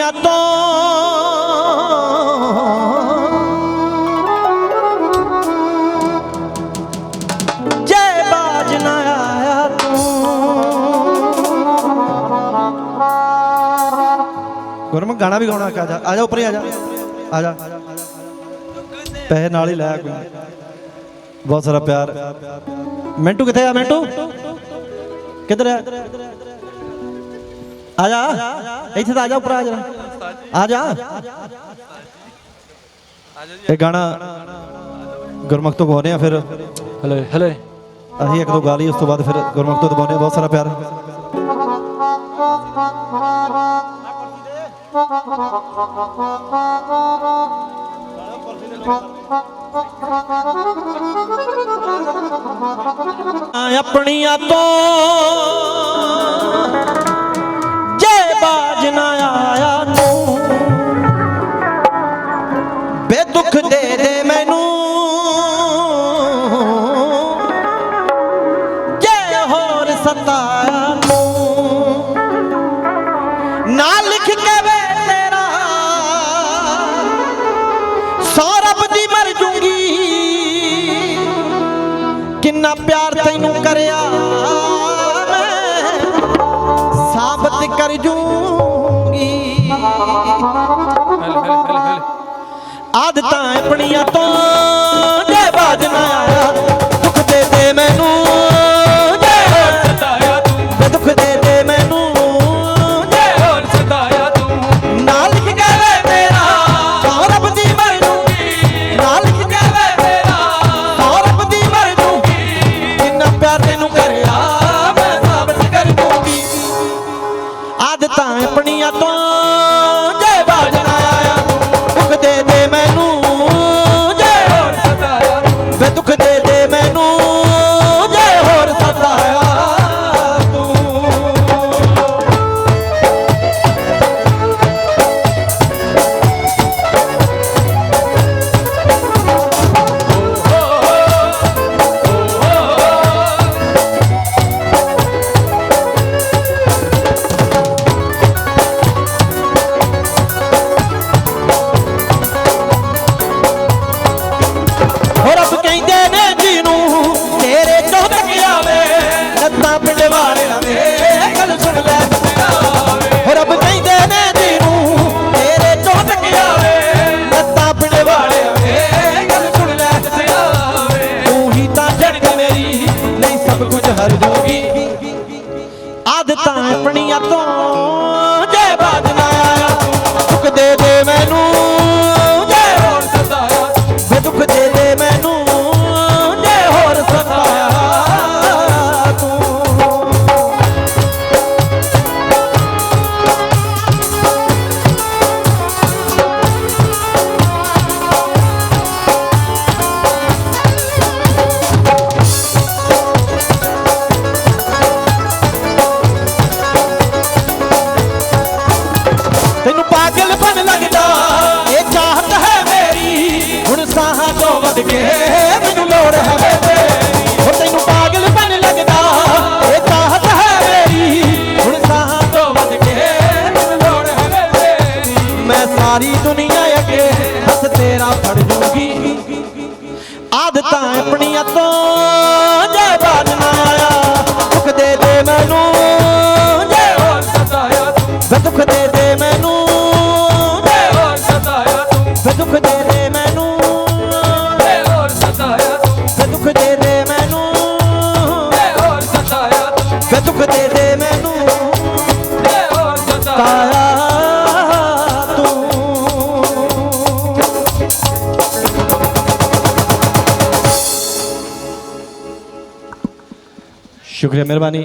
ਆਪਣੀਆਂ ਤੋਂ ਜੈ ਬਾਜ ਨਾ ਆਇਆ ਤੂੰ ਗੁਰਮ ਗਾਣਾ ਵੀ ਗਾਉਣਾ ਆ ਜਾ ਆ ਜਾ ਉੱਪਰ ਹੀ ਆ ਜਾ ਆ ਜਾ ਪੈਸੇ ਨਾਲ ਹੀ ਲੈ ਕੋਈ ਬਹੁਤ ਸਾਰਾ ਪਿਆਰ ਮਿੰਟੂ ਕਿੱਥੇ ਆ ਮਿੰਟੂ ਕਿੱਧਰ ਆ ਆ ਜਾ ਇੱਥੇ ਤਾਂ ਆ ਜਾ ਉੱਪਰ ਆ ਜਾ। ਆ ਜਾ। ਇਹ ਗਾਣਾ ਗੁਰਮੁਖ ਤੋਂ ਗਾਉਂਦੇ ਆ ਫਿਰ। ਹਲੇ ਹਲੇ। ਅਸੀਂ ਇੱਕ ਦੋ ਗਾ ਲਈ ਉਸ ਤੋਂ ਬਾਅਦ ਫਿਰ ਗੁਰਮੁਖ ਤੋਂ ਦਬਾਉਂਦੇ ਆ ਬਹੁਤ ਸਾਰਾ ਪਿਆਰ। ਆਪਣੀਆਂ ਤੋਂ ਬੇ ਦੇ ਦੇ ਮੈਨੂੰ। ਜੇ ਹੋਰ ਸਤਾਇਆ ਤੂੰ, ਨਾ ਲਿਖ ਕੇ ਵੇ ਤੇਰਾ। ਸੌਰਭ ਦੀ ਮਰ ਜੂੰਗੀ। ਕਿੰਨਾ ਪਿਆਰ ਤੈਨੂੰ ਕਰਿਆ ਮੈਂ। ਸਾਬਤ ਕਰ ਜੂੰਗੀ। ਆਦਤਾਂ ਆਪਣੀਆਂ ਤੋਂ। ਆਦਤਾਂ ਆਪਣੀਆਂ ਤੋਂ ਸਾਰੀ ਦੁਨੀਆ ਅੱਗੇ ਹੱਥ ਤੇਰਾ ਫੜ ਜੂਗੀ। ਆਦਤਾਂ ਆਪਣੀਆਂ ਤੋਂ ਜੇ ਬਾਜ ਨਾ ਆਇਆ ਦੁੱਖ ਦੇ ਦੇ ਮੈਨੂੰ ਜੇ ਹੋਰ ਸਤਾਇਆ ਤੂੰ। ਦੁੱਖ ਦੇ ਦੇ ਮੈਨੂੰ ਜੇ ਹੋਰ ਸਤਾਇਆ ਤੂੰ। ਦੁੱਖ ਦੇ ਦੇ ਮੈਨੂੰ ਹੋਰ ਸਤਾਇਆ ਤੂੰ। ਦੁੱਖ ਦੇ ਦੇ ਮੈਨੂੰ ਹੋਰ ਸਤਾਇਆ ਤੂੰ। ਦੁੱਖ ਦੇ ਦੇ শুক্রিয়া মেহরবানি।